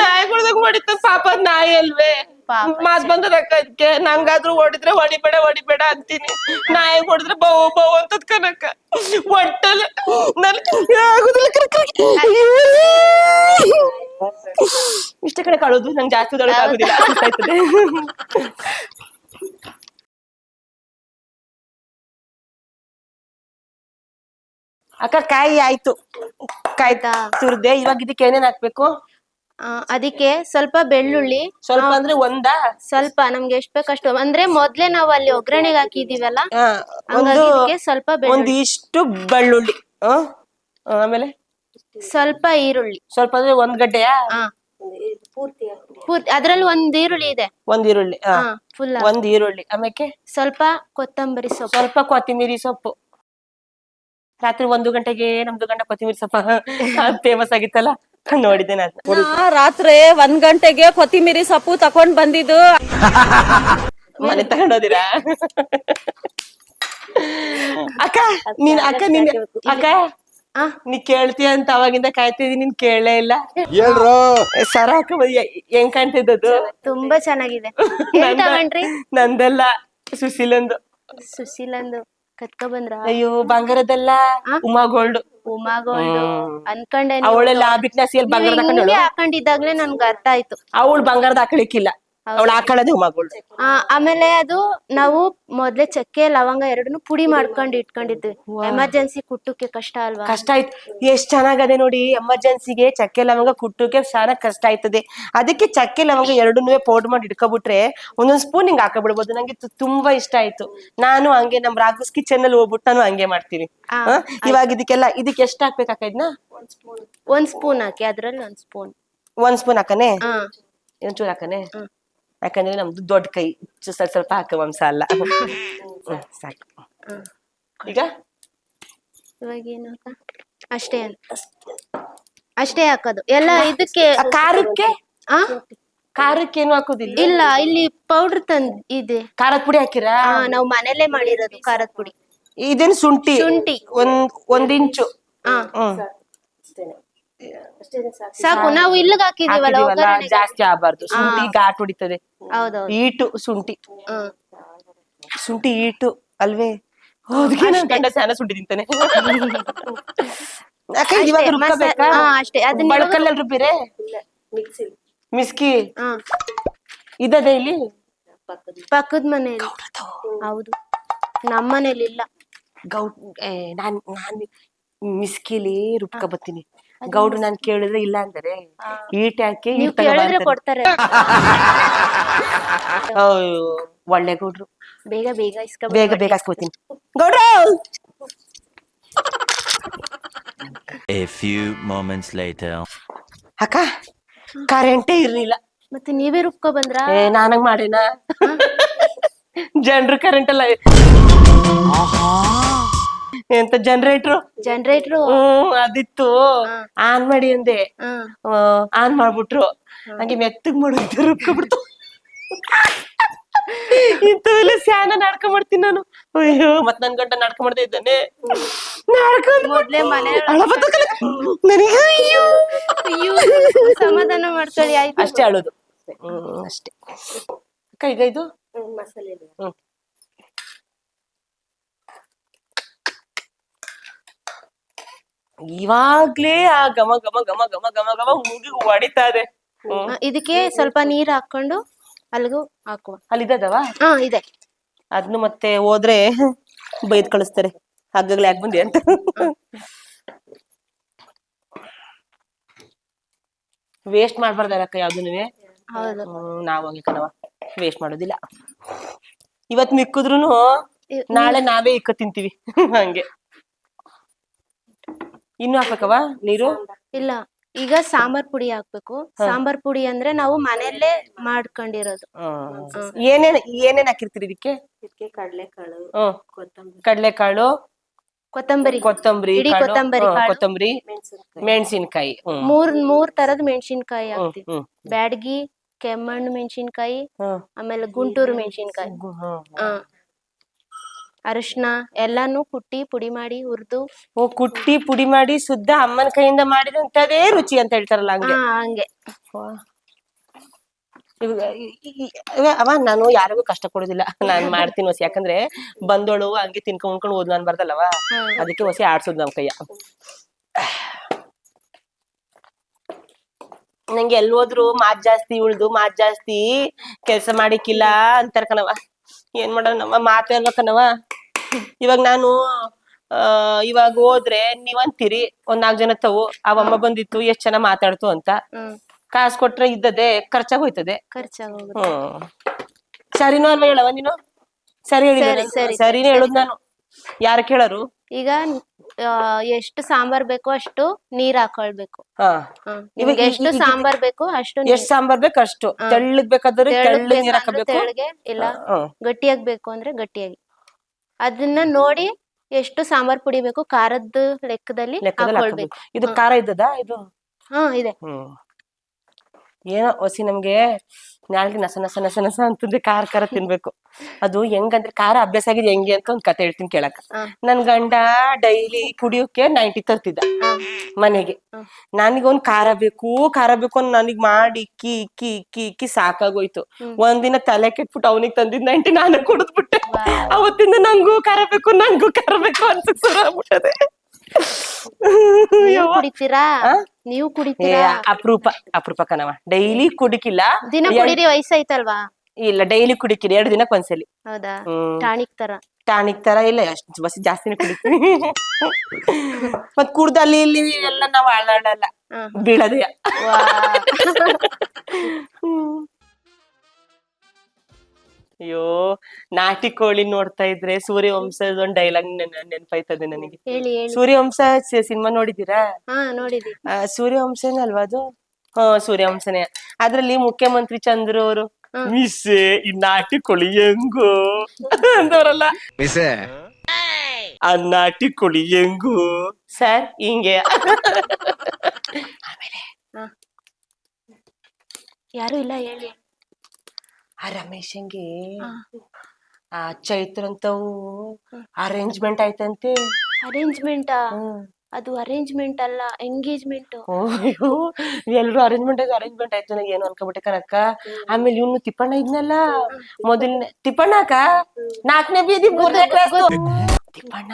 ನಾಯಿ ಕುಡ್ದಂಗ್ ಮಾಡಿದ್ದಾನೆ ಪಾಪ ನಾಯಿ ಅಲ್ವೇ ಪಾಪ. ಮಾತ್ ಬಂದದಕ್ಕ ಅದಕ್ಕೆ ನಂಗಾದ್ರೂ ಹೊಡಿದ್ರೆ ಹೊಡಿಬೇಡ ಹೊಡಿಬೇಡ ಅಂತೀನಿ ನಾಯಿ ಹೊಡಿದ್ರೆ ಬೌ ಬೌ ಅಂತದ್ ಕನಕ ಒಟ್ಟಲ್ಲಿ ನನ್ ಆಗುದಿಲ್ಲ ಕನಕ. ಇಷ್ಟ ಕಡೆ ಕಳೋದು ನಂಗೆ ಜಾಸ್ತಿ ಆಗುದಿಲ್ಲ ಸುಸ್ತಾಯ್ತದೆ. ಅಕ್ಕ ಕಾಯಿ ಆಯ್ತು ಕಾಯ್ತಾ? ತುರ್ದೆ ಇವಾಗ ಇದಕ್ಕೆ ಏನೇನ್ ಹಾಕ್ಬೇಕು ಆ, ಅದಕ್ಕೆ ಸ್ವಲ್ಪ ಬೆಳ್ಳುಳ್ಳಿ ಸ್ವಲ್ಪ ಅಂದ್ರೆ ಒಂದಾ? ಸ್ವಲ್ಪ ನಮ್ಗೆ ಎಷ್ಟ್ ಬೇಕಷ್ಟು ಅಂದ್ರೆ ಮೊದ್ಲೇ ನಾವು ಅಲ್ಲಿ ಒಗ್ಗರಣೆಗೆ ಹಾಕಿದೀವಲ್ಲ ಆ, ಹಂಗಾಗಿ ಒಂದು ಇದಕ್ಕೆ ಸ್ವಲ್ಪ ಒಂದ್ ಬೆಳ್ಳುಳ್ಳಿ ಇಷ್ಟು ಬೆಳ್ಳುಳ್ಳಿ ಆ? ಆಮೇಲೆ? ಸ್ವಲ್ಪ ಈರುಳ್ಳಿ. ಸ್ವಲ್ಪ ಅಂದ್ರೆ ಒಂದ್ ಗಡ್ಡೆಯ? ಹಾ ಪೂರ್ತಿ ಅದ್ರಲ್ಲಿ ಒಂದ್ ಈರುಳ್ಳಿ ಇದೆ. ಒಂದ್ ಈರುಳ್ಳಿ ಆ. ಹಾ ಫುಲ್ ಒಂದ್ ಈರುಳ್ಳಿ ಆಮೇಲೆ ಸ್ವಲ್ಪ ಕೊತ್ತಂಬರಿ ಸೊಪ್ಪು. ಸ್ವಲ್ಪ ಕೊತ್ತಿಮೀರಿ ಸೊಪ್ಪು. ರಾತ್ರಿ ಒಂದು ಗಂಟೆಗೆ ನಮ್ದು ಗಂಡ ಕೊತ್ತಿಮೀರಿ ಸೊಪ್ಪ ಫೇಮಸ್ ಆಗಿತ್ತಲ್ಲ. ನೋಡಿದ್ದೆ ನಾನು ರಾತ್ರಿ ಒಂದ್ ಗಂಟೆಗೆ ಕೊತ್ತಿಮೀರಿ ಸೊಪ್ಪು ತಕೊಂಡ್ ಬಂದಿದ್ದು. ಮನೆ ತಗೊಂಡೋದಿರಾ? ನೀನ್ ಅಕ್ಕ ನಿನ್ ಅಕ್ಕ ಆ? ನೀ ಕೇಳ್ತೀಯ ಅಂತ ಅವಾಗಿಂದ ಕಾಯ್ತಿದೀನಿ ನೀನ್ ಕೇಳೇ ಇಲ್ಲ. ಹೇಳ್ರು. ಸರ ಅಕ್ಕ ಹೆಂಗ್ ಕಾಣ್ತಿದ್ದದು ತುಂಬಾ ಚೆನ್ನಾಗಿದೆ. ಎಲ್ ತಗೊಂಡ್ರಿ? ನಂದಲ್ಲ ಸುಶೀಲಂದು. ಸುಶೀಲಂದು ಕತ್ಕ ಬಂದ್ರ? ಅಯ್ಯೋ ಬಂಗಾರದಲ್ಲ ಉಮಾ ಗೋಲ್ಡ್ ಉಮಾ ಗೋಲ್ಡ್ ಅನ್ಕೊಂಡೆ ಅವಳೆಲ್ಲ ಬಿಟ್ನಾಸಿ ಅಲ್ಲಿ ಬಂಗಾರದ ಹಾಕೊಂಡಿದ್ದಾಗ್ಲೇ ನನ್ಗೆ ಅರ್ಥ ಆಯ್ತು. ಅವಳು ಬಂಗಾರದ ಹಾಕಳಿಕ್ಕಿಲ್ಲ ಅವಳು ಹಾಕೊಳ್ಳೋದೇ ಮಗಳು. ಆ, ಆಮೇಲೆ ಅದು ನಾವು ಮೊದ್ಲೇ ಚಕ್ಕೆ ಲವಂಗ ಎರಡನ್ನು ಪುಡಿ ಮಾಡ್ಕೊಂಡು ಇಟ್ಕೊಂಡಿದ್ವಿ. ಎಮರ್ಜೆನ್ಸಿ ಕುಟ್ಟಕ್ಕೆ ಕಷ್ಟ ಅಲ್ವಾ? ಕಷ್ಟ ಆಯ್ತು. ಎಷ್ಟ್ ಚೆನ್ನಾಗದೆ ನೋಡಿ ಎಮರ್ಜೆನ್ಸಿಗೆ ಚಕ್ಕೆ ಲವಂಗ ಕುಟ್ಟಕ್ಕೆ ಚೆನ್ನಾಗ್ ಕಷ್ಟ ಆಯ್ತದೆ. ಅದಕ್ಕೆ ಚಕ್ಕೆ ಲವಂಗ ಎರಡನ್ನೂ ಪೌಡರ್ ಮಾಡಿ ಇಟ್ಕೊಬಿಟ್ರೆ ಒಂದೊಂದ್ ಸ್ಪೂನ್ ಹಿಂಗ್ ಹಾಕಬಿಡ್ಬೋದು. ನಂಗೆ ತು- ತುಂಬಾ ಇಷ್ಟ ಆಯ್ತು. ನಾನು ಹಂಗೆ ನಮ್ ರಾಘಸ್ ಕಿಚನ್ ಅಲ್ಲಿ ಹೋಗ್ಬಿಟ್ಟು ನಾನು ಹಂಗೆ ಮಾಡ್ತೀನಿ. ಆ, ಹ? ಇವಾಗ ಇದಕ್ಕೆಲ್ಲ ಇದಕ್ಕೆ ಎಷ್ಟ್ ಹಾಕ್ಬೇಕಾಕ ಇದನ್ನ ಒಂದ್ ಸ್ಪೂನ್ ಹಾಕಿ ಅದ್ರಲ್ಲಿ ಒಂದ್ ಸ್ಪೂನ್ ಒಂದ್ ಸ್ಪೂನ್ ಹಾಕನೆ? ಹಾ ಒಂಚೂರು ಹಾಕನೆ? ಯಾಕಂದ್ರೆ ನಮ್ದು ದೊಡ್ಡ ಕೈ ಸ್ವಲ್ಪ ಸ್ವಲ್ಪ ಹಾಕ ಮಾಂಸ ಅಲ್ಲ ಹ್ಮ್, ಸಾಕು. ಈಗ? ಅಕ್ಕ? ಅಷ್ಟೇ ಅಷ್ಟೇ ಹಾಕೋದು. ಎಲ್ಲ ಇದಕ್ಕೆ ಆ ಖಾರಕ್ಕೆ? ಆ? ಖಾರಕ್ಕೆ ಏನು ಹಾಕೋದಿಲ್ಲ? ಇಲ್ಲ ಇಲ್ಲಿ ಪೌಡರ್ ತಂದ್ ಇದೆ. ಖಾರದ ಪುಡಿ ಹಾಕಿರಾ? ಆ, ನಾವು ಮನೇಲೆ ಮಾಡಿರೋದು ಖಾರದ ಪುಡಿ. ಇದೇನು ಶುಂಠಿ? ಶುಂಠಿ. ಒಂದ್ ಒಂದ್ ಇಂಚು. ಹಾ ಹ್ಮ್. ಸಾಕು ನಾವು ಇಲ್ಲಿಗೆ ಹಾಕಿದೀವಲ್ಲ ಹಾಕಿದೀವಲ್ಲ, ಒಗ್ಗರಣೆಗೆ. ಜಾಸ್ತಿ ಆಗಬಾರ್ದು. ಶುಂಠಿ ಘಾಟ್ ಹೊಡಿತದೆ. ಹೌದೌದು. ಈಟು ಶುಂಠಿ ಹ್ಮ್ ಶುಂಠಿ ಈಟು ಅಲ್ವೇ? ಅದಕ್ಕೆ ನನ್ ಗಂಡ ಸ್ನಾನ ಶುಂಠಿ ತಿಂತಾನೆ. ಯಾಕೆ ಇವಾಗ ಅಷ್ಟೇ, ರುಬ್ಕೋಬೇಕಾ? ಮಸಾ- ಹಾ, ಅಷ್ಟೇ. ಅದನ್ನ ಇವಾಗ- ಬಳಕಲ್ಲಲ್ ರುಬ್ಬಿರೆ? ಮಿಸ್ಕಿ? ಇದದೆ ಇಲ್ಲಿ? ಪಕ್ಕದ ಮನೆಯಲ್ಲಿ. ಹೌದು. ನಮ್ಮ ಮನೇಲಿ ಇಲ್ಲ. ಗೌ ಏ, ನಾನ್ ನಾನ್ ಮಿಸ್ಕಿಲಿ ರುಬ್ಕ ಬರ್ತೀನಿ. ಗೌಡ್ರು ನಾನು ಕೇಳಿದ್ರೆ ಇಲ್ಲ ಅಂದರೆ ಈ ಟ್ಯಾಕೆ ನೀವು ಕೇಳಿದ್ರೆ ಕೊಡ್ತಾರೆ. ಅಯ್ಯೋ, ಒಳ್ಳೆ ಗೌಡ್ರು. ಬೇಗ ಬೇಗ ಇಸ್ಕೋ ಬೇಗ ಬೇಗ ಇಸ್ಕೋತೀನಿ ಗೌಡ್ರು! A few moments later. ಅಕ್ಕ ಕರೆಂಟೇ ಇರ್ಲಿಲ್ಲ. ಮತ್ತೆ ನೀವೇ ರುಬ್ಕೊ ಬಂದ್ರ? ಏ ನಾನಂಗ್ ಮಾಡೇನಾ? ಜನರು ಕರೆಂಟ್ ಅಲ್ಲ. ಎಂತ ಜನರೇಟರ್ ಜನರೇಟರ್ ಹ್ಮ್ ಅದಿತ್ತು. ಆನ್ ಮಾಡಿ ಅಂದೆ. ಆನ್ ಮಾಡ್ಬಿಟ್ರು. ಹಂಗೆ ಮೆತ್ತಗ್ ಮಾಡಿದ್ದು ರುಬ್ಕೊಬಿಡ್ತು ಇಂಥವೆಲ್ಲ ಸ್ಯಾನ ನಾಡ್ಕೊಂಡ್ ಮಾಡ್ತೀನಿ ನಾನು. ಅಯ್ಯೋ ಮತ್ ನನ್ ಗಂಟ ನಾಡ್ಕೊಂಡ್ ಮಾಡ್ತಾ ಇದ್ದಾನೆ ನನಗೆ ಅಯ್ಯೋ. ಅಯ್ಯೋ, ಸಮಾಧಾನ ಮಾಡ್ಕೊಳ್ಳಿ ಆಯ್ತು? ಅಷ್ಟೇ ಅಳೋದು. ಹ್ಮ್. ಅಷ್ಟೇ. ಅಕ್ಕ ಮಸಾಲೆ ಇದು. ಹ್ಮ್. ಇವಾಗ್ಲೇ ಆ ಘಮ ಘಮ ಘಮ ಘಮ ಘಮ ಘಮ ಮೂಗಿಗೆ ಹೊಡಿತಾ ಇದೆ. ಇದಕ್ಕೆ ಸ್ವಲ್ಪ ನೀರ್ ಹಾಕೊಂಡು ಅಲ್ಲಿಗೂ ಹಾಕುವ. ಅಲ್ಲಿದ್ದದವ ಹಾ ಇದೆ. ಅದ್ನು ಮತ್ತೆ ಹೋದ್ರೆ ಬೈದ್ ಕಳಿಸ್ತಾರೆ. ಹಗ್ಗಗಳು ಯಾಕೆ ಬಂದೆ ಅಂತ. ವೇಸ್ಟ್ ಮಾಡ್ಬಾರ್ದಕ್ಕ ಯಾವ್ದೂನುವೆ. ಹೌದು. ಹ್ಮ್, ನಾವ್ ಹಂಗೆ ಕಣವ ವೇಸ್ಟ್ ಮಾಡೋದಿಲ್ಲ. ಇವತ್ ಮಿಕ್ಕಿದ್ರು ನಾಳೆ ನಾವೇ ಇಕ್ಕ ತಿಂತೀವಿ. ಹಂಗೆ. ಇನ್ನು ಹಾಕ್ಬೇಕವ ನೀರು? ಇಲ್ಲ ಈಗ ಸಾಂಬಾರ್ ಪುಡಿ ಹಾಕ್ಬೇಕು. ಸಾಂಬಾರ್ ಪುಡಿ ಅಂದ್ರೆ ನಾವು ಮನೆಯಲ್ಲೇ ಮಾಡ್ಕೊಂಡಿರೋದು. ಏನೇನ್ ಏನೇನ್ ಹಾಕಿರ್ತೀರಿ ಇದಕ್ಕೆ? ಕಡಲೆಕಾಳು ಕೊತ್ತಂಬರಿ. ಕಡ್ಲೆಕಾಳು ಕೊತ್ತಂಬರಿ. ಕೊತ್ತಂಬರಿ ಕೊತ್ತಂಬರಿ ಮೆಣಸಿನಕಾಯಿ. ಮೂರ್ ಮೂರ್ ತರದ ಮೆಣಸಿನಕಾಯಿ ಹಾಕ್ತಿವಿ. ಬ್ಯಾಡಗಿ ಕೆಮ್ಮಣ್ಣು ಮೆಣಸಿನ್ಕಾಯಿ ಆಮೇಲೆ ಗುಂಟೂರು ಮೆಣಸಿನಕಾಯಿ. ಹಾ. ಅರಿಶಿನ ಎಲ್ಲಾನು ಕುಟ್ಟಿ ಪುಡಿ ಮಾಡಿ ಹುರಿದು ಓ ಕುಟ್ಟಿ ಪುಡಿ ಮಾಡಿ ಶುದ್ಧ ಅಮ್ಮನ ಕೈಯಿಂದ ಮಾಡಿದಂತದೇ ರುಚಿ ಅಂತ ಹೇಳ್ತಾರಲ್ಲ ಹಂಗೆ. ಹಂಗೆ. ಇವಾಗ ಅವ ನಾನು ಯಾರಿಗೂ ಕಷ್ಟ ಕೊಡೋದಿಲ್ಲ. ನಾನ್ ಮಾಡ್ತೀನಿ ಹೊಸಿ ಯಾಕಂದ್ರೆ ಬಂದೋಳು ಹಂಗೆ ತಿನ್ಕೊಂಡ್ ಉಣ್ಕೊಂಡು ಓದ್ ನಾನು ಬರ್ದಲ್ಲವ? ಅದಕ್ಕೆ ಹೊಸಿ ಆಡ್ಸೋದು ನಮ್ ಕೈಯ. ನಂಗೆ ಎಲ್ಲಿ ಹೋದ್ರು ಮಾತ್ ಜಾಸ್ತಿ ಉಳ್ದು ಮಾತ್ ಜಾಸ್ತಿ ಕೆಲ್ಸ ಮಾಡಿಕ್ಕಿಲ್ಲ ಅಂತಾರ ಕಣವ ಏನ್ ಮಾಡೋಣ ಮಾತು ಅನ್ಬೇಕನವ ಇವಾಗ ನಾನು ಆ ಇವಾಗ ಹೋದ್ರೆ ನೀವ್ ಅಂತೀರಿ ಒಂದ್ ನಾಲ್ಕು ಜನ ತವು ಅವಮ್ಮ ಬಂದಿತ್ತು ಎಷ್ಟ್ ಚೆನ್ನಾಗ್ ಮಾತಾಡ್ತು ಅಂತ. ಕಾಸ್ ಕೊಟ್ರೆ ಇದ್ದದೆ ಖರ್ಚಾಗ್ ಹೋಯ್ತದೆ ಖರ್ಚಾಗೋಗುತ್ತೆ ಹ್ಮ್. ಸರಿನೋ ಅಲ್ವಾ ಹೇಳವ ನೀನು? ಸರಿ ಹೇಳಿದ ಸರಿ, ಸರಿ, ಸರಿನೇ ಹೇಳುದ್ ನಾನು. ಯಾರು ಕೇಳರು? ಈಗ ಆ, ಎಷ್ಟು ಸಾಂಬಾರ್ ಬೇಕೋ ಅಷ್ಟು ನೀರ್ ಹಾಕೊಳ್ಬೇಕು. ಹಾ. ಹಾ, ನಿಮ್ಗೆ ಈ- ಎಷ್ಟು ಈ- ಸಾಂಬಾರ್ ಬೇಕು ಅಷ್ಟು ಎಷ್ಟು ಎಷ್ಟ್ ಸಾಂಬಾರ್ ಬೇಕು ಅಷ್ಟು. ತೆಳ್ಳಗ್ ಬೇಕಾದ್ರೆ ತೆಳ್ಳಗ್ ತೆಳ್ಳಗ್ ನೀರ್ ಬೇಕಂದ್ರೆ ಹಾಕಬೇಕು. ತೆಳ್ಳಗೆ ಇಲ್ಲ. ಹ್ಮ್. ಗಟ್ಟಿಯಾಗಿ ಬೇಕು ಅಂದ್ರೆ ಗಟ್ಟಿಯಾಗಿ. ಅದನ್ನ ನೋಡಿ ಎಷ್ಟು ಸಾಂಬಾರ್ ಪುಡಿ ಬೇಕು ಖಾರದ ಲೆಕ್ಕದಲ್ಲಿ ಲೆಕ್ಕದಲ್ಲಿ ಹಾಕೊಳ್ಬೇಕು. ಇದು ಖಾರ ಇದ್ದದ ಇದು? ಹಾ ಇದೆ. ಏನೋ ಹೊಸಿ ನಮ್ಗೆ ನಾಲ್ಗೆ ನಸ ನಸ ನಸ ನಸ ಅಂತಂದ್ರೆ ಖಾರ ಖಾರ ತಿನ್ಬೇಕು. ಅದು ಹೆಂಗಂದ್ರೆ ಖಾರ ಅಭ್ಯಾಸ ಆಗಿದೆ ಹೆಂಗೆ ಅಂತ ಒಂದ್ ಕತೆ ಹೇಳ್ತೀನಿ ಕೇಳಕ. ನನ್ ಗಂಡ ಡೈಲಿ ಕುಡಿಯೋಕೆ ನೈಂಟಿ ತರ್ತಿದ್ದ. ಮನೆಗೆ. ನನಗೊಂದ್ ಖಾರ ಬೇಕು ಖಾರ ಬೇಕು ಅಂತ ನನಗ್ ಮಾಡಿ ಇಕ್ಕಿ ಇಕ್ಕಿ ಇಕ್ಕಿ ಇಕ್ಕಿ ಸಾಕಾಗೋಯ್ತು. ಒಂದಿನ ತಲೆ ಕೆಟ್ಬಿಟ್ಟು ಅವನಿಗೆ ತಂದಿದ್ ನೈಂಟಿ ನಾನು ಕುಡಿದ್ಬಿಟ್ಟೆ. ಅವತ್ತಿಂದ ನಂಗೂ ಖಾರ ಬೇಕು ನಂಗೂ ಖಾರ ಬೇಕು ಅಂತ ಶುರು ಆಗ್ಬಿಟ್ಟದೆ ಕುಡಿತೀರಾ? ನೀವು ಕುಡಿತೀರಾ? ಅಪರೂಪ ಅಪರೂಪ ಕಣವ ಡೈಲಿ ಕುಡಿಕಿಲ್ಲ ದಿನ ಕುಡಿರಿ ವಯಸ್ಸಾಯ್ತಲ್ವಾ? ಇಲ್ಲ ಡೈಲಿ ಕುಡಿಕಿರಿ ಎರಡು ದಿನಕ್ಕೆ ಒಂದ್ಸಲಿ. ಹೌದಾ? ಟಾನಿಕ್ ತರ. ಟಾನಿಕ್ ತರ ಇಲ್ಲ ಅಷ್ಟು ಬಸ್ ಜಾಸ್ತಿನೇ ಮತ್ ಕುಡ್ದು ಅಲ್ಲಿ ಇಲ್ಲಿ ಎಲ್ಲ ನಾವ್ ಆಳಾಡಲ್ಲ ಹ್ಮ್. ಬೀಳದೆಯ. ಅಯ್ಯೋ ನಾಟಿ ಕೋಳಿ ನೋಡ್ತಾ ಇದ್ರೆ ಸೂರ್ಯವಂಶದ ಒಂದ್ ಡೈಲಾಗ್ ನೆನಪಾಯ್ತದೆ ನನಗೆ. ಹೇಳಿ ಹೇಳಿ. ಸೂರ್ಯವಂಶ ಸಿನಿಮಾ ನೋಡಿದೀರಾ ಹಾ ಆ, ಸೂರ್ಯವಂಶನೇ ಅಲ್ವಾ ಅದು? ಹಾ ಸೂರ್ಯವಂಶನೇ. ಅದ್ರಲ್ಲಿ ಮುಖ್ಯಮಂತ್ರಿ ಚಂದ್ರು ಅವರು ಮಿಸ್ಸೆ ಈ ನಾಟಿ ಕೋಳಿ ಹೆಂಗು? ಅಂದವರಲ್ಲ ಮಿಸೆ. ಆ ನಾಟಿ ಕೋಳಿ ಹೆಂಗು? ಸರ್? ಹಿಂಗೆ. ಯಾರು ಇಲ್ಲ ಹೇಳಿ. ಆ ರಮೇಶಂಗೆ ಆ. ಚೈತ್ರ ಅಂತವು ಅರೇಂಜ್ಮೆಂಟ್ ಆಯ್ತಂತೆ. ಅರೇಂಜ್ಮೆಂಟ್ ಅದು ಅರೇಂಜ್ಮೆಂಟ್ ಅಲ್ಲ ಎಂಗೇಜ್ಮೆಂಟ್ ಅಯ್ಯೋ ಎಲ್ರು ಅರೇಂಜ್ಮೆಂಟ್ ಅರೇಂಜ್ಮೆಂಟ್ ಆಯ್ತು ನನಗೆ ಏನು ಅನ್ಕೊಬಿಟ್ಟೆ ಕನಕ ಆಮೇಲೆ ಇವ್ನು ತಿಪ್ಪಣ್ಣ ಇದ್ನಲ್ಲ ಮೊದಲನೇ ತಿಪ್ಪಣ್ಣ ಅಕ್ಕ? ನಾಲ್ಕನೇ ಬೀದಿ ಮೂರನೇ ಕ್ಲಾಸ್ ತಿಪ್ಪಣ್ಣ?